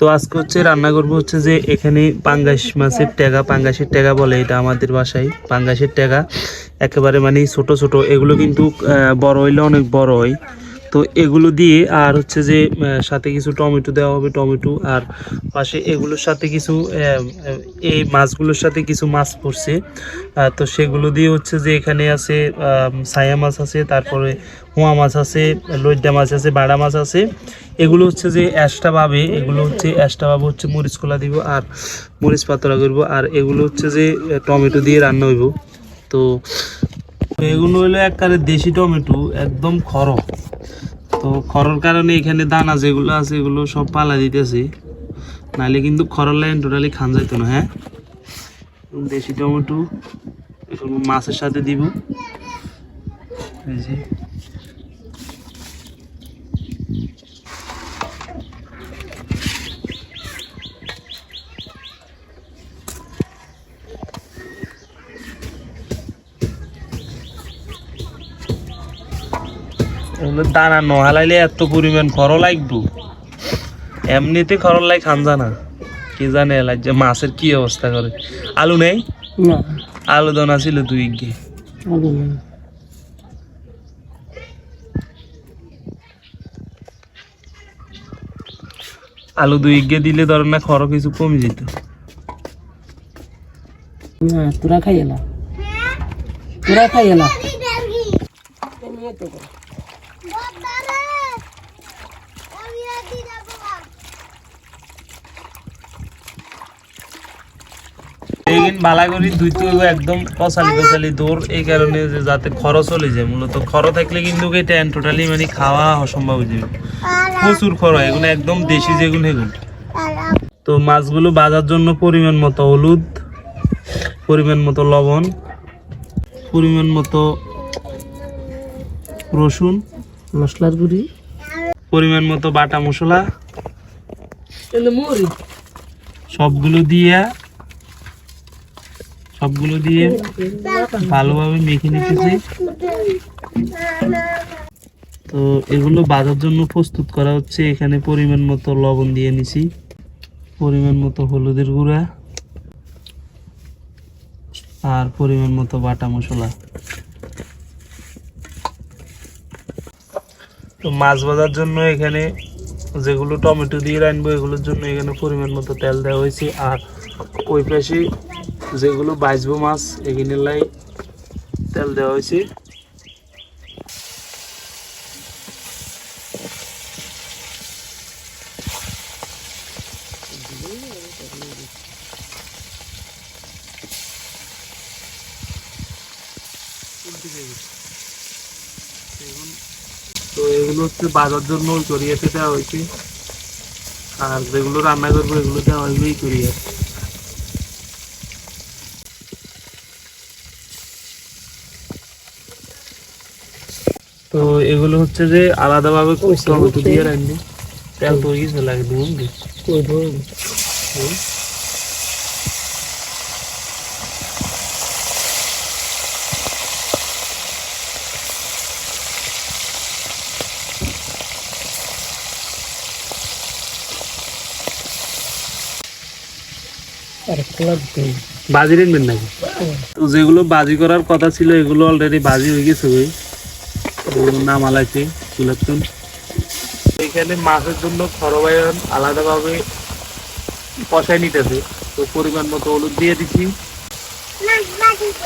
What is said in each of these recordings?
তো আজকে হচ্ছে রান্না করব হচ্ছে যে এখানে পাঙ্গাস মাছের টেগা পাঙ্গাসের টেগা বলে এটা আমাদের বাসায়, পাঙ্গাসের টেগা একেবারে মানে ছোট ছোট। এগুলো কিন্তু বড় হইলে অনেক বড় হয়। তো এগুলো দিয়ে আর হচ্ছে যে সাথে কিছু টমেটো দেওয়া হবে, টমেটো, আর পাশে এগুলোর সাথে কিছু এই মাছগুলোর সাথে কিছু মাছ পড়ছে। তো সেগুলো দিয়ে হচ্ছে যে এখানে আছে ছায়া মাছ আছে, তারপরে হোয়া মাছ আছে লইডা মাছ আছে, বাড়া মাছ আছে। এগুলো হচ্ছে যে অ্যাশটা পাবে, এগুলো হচ্ছে, অ্যাশটা পাবো হচ্ছে মরিচ কলা দিব আর মরিচ পাতলা করব, আর এগুলো হচ্ছে যে টমেটো দিয়ে রান্না হইব। তো এগুলো হলো একবারে দেশি টমেটো, একদম খর তো খরর কারণে এখানে দানা যেগুলো আছে এগুলো সব পালা দিতেছি। নাহলে কিন্তু খরর লাইন টোটালি খান যেত না হ্যাঁ? দেশি টমেটো মাছের সাথে দিব। এই যে। দানা নহালাইলে এত পরিমাণ খর লাগবো। এমনিতে খর লাগে খান জানা। কি জানে যে মাছের কি অবস্থা করে। আলু নেই? আলু দানা ছিল দুই গে আলু দুই গে দিলে ধরেন না খর কিছু কমে যেত। না তোরা খাই এলা তোরা খাই এলা এইদিন বালা করি দুই তো একদম কষালি কষালি দৌড় এই কারণে যে যাতে খর চলে যায় মূলত খর থাকলে কিন্তু এটা টোটালি মানে খাওয়া অসম্ভব হয়ে যাবে। প্রচুর খর এগুলো একদম দেশি যেগুলো এগুলো তো মাছগুলো বাজার জন্য পরিমাণ মতো হলুদ পরিমাণ মতো লবণ পরিমাণ মতো রসুন মশলার গুড়ি। পরিমাণ মতো বাটা মশলা। সবগুলো দিয়ে সবগুলো দিয়ে ভালোভাবে মেখে নিতেছি। তো এগুলো বাজার জন্য প্রস্তুত করা হচ্ছে। এখানে পরিমাণ মতো লবণ দিয়ে নিছি। পরিমাণ মতো হলুদের গুঁড়া আর পরিমাণ মতো বাটা মশলা। তো মাছ ভাজার জন্য এখানে যেগুলো টমেটো দিয়ে রাখব এগুলোর জন্য এখানে পরিমাণ মতো তেল দেওয়া হয়েছে। আর ওই পাশে যেগুলো বাজবো মাছ এখানে লাই তেল দেওয়া হয়েছে। তো এগুলো হচ্ছে বাজার জন্য ওই করিয়াতে দেওয়া হয়েছে। আর যেগুলো রান্না করব, এগুলো দেওয়া হইবে এই করিয়া তো এগুলো হচ্ছে যে আলাদাভাবে টমেটো দিয়ে রান্নি তেল তো কিছু। বাজি রাখবেন নাকি? তো যেগুলো বাজি করার কথা ছিল এগুলো অলরেডি বাজি হয়ে গেছে ওই এগুলো নামালাইছে চুলাচ্ছন এখানে মাছের জন্য খরবায়ন আলাদাভাবে কষাই নিতেছে। তো পরিমাণ মতো হলুদ দিয়ে দিচ্ছি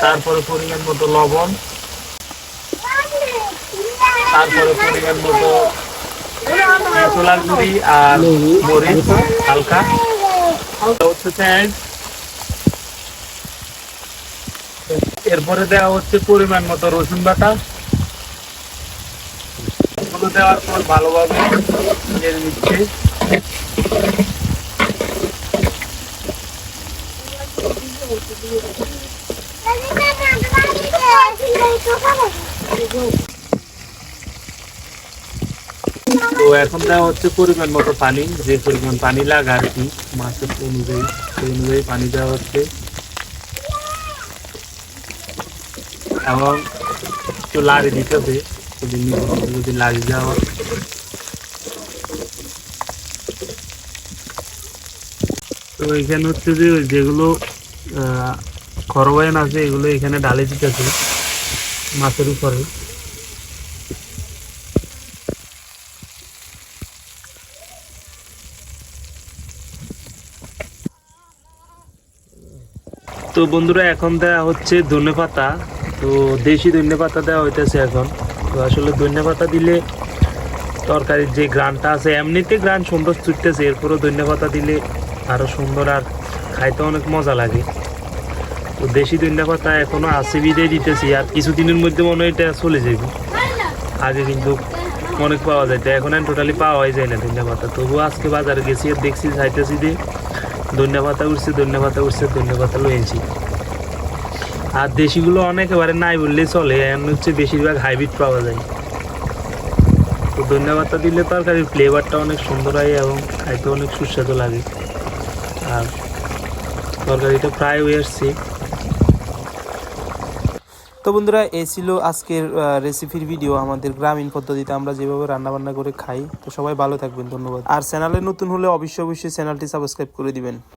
তারপরে পরিমাণ মতো লবণ। তারপরে পরিমাণ মতো মশলার গুঁড়ি আর মরিচ, হালকা। হচ্ছে পেঁয়াজ এরপরে দেওয়া হচ্ছে পরিমাণ মতো রসুন বাটা। দেওয়ার পর ভালোভাবে নেড়ে নিচ্ছে। তো এখন দেওয়া হচ্ছে পরিমাণ মতো পানি, যে পরিমাণ পানি লাগা আর কি মাছের অনুযায়ী, সেই অনুযায়ী পানি দেওয়া হচ্ছে। এবং একটু লাড়ি দিতে হবে। যদি যদি লাগিয়ে যাওয়া তো এখানে হচ্ছে যে যেগুলো খরবায়ন আছে, এগুলো এখানে ডালে দিতেছে মাছের উপরে। তো বন্ধুরা, এখন দেওয়া হচ্ছে ধনে পাতা তো দেশি ধনে পাতা দেওয়া হইতেছে এখন। তো আসলে ধনে পাতা দিলে তরকারির যে গ্রানটা আছে, এমনিতে গ্রান সুন্দর ছুটতেছে এরপরও ধনে পাতা দিলে আরও সুন্দর আর খাইতে অনেক মজা লাগে। তো দেশি ধনে পাতা এখনও আছে বিদে দিতেছি, আর কিছুদিনের মধ্যে মনে হয় এটা চলে যাবে আগে কিন্তু অনেক পাওয়া যায়, তো এখন টোটালি পাওয়াই যায় না ধনে পাতা তবুও আজকে বাজারে গেছি আর দেখছি চাইতেছি যে ধনে পাতা উঠছে ধনে পাতা উঠছে ধনে পাতা লয়েছি আর দেশিগুলো অনেক এবারে নাই বললেই চলে এখন হচ্ছে বেশিরভাগ হাইব্রিড পাওয়া যায়। তো ধনে পাতা দিলে তরকারির ফ্লেভারটা অনেক সুন্দর হয় এবং খাইতে অনেক সুস্বাদু লাগে। আর তরকারিটা প্রায় হয়ে আসছে। তো বন্ধুরা, এই ছিল আজকের রেসিপির ভিডিও আমাদের গ্রামীণ পদ্ধতিতে আমরা যেভাবে রান্না বান্না করে খাই। তো সবাই ভালো থাকবেন, ধন্যবাদ। আর চ্যানেলে নতুন হলে অবশ্যই অবশ্যই চ্যানেলটি সাবস্ক্রাইব করে দিবেন।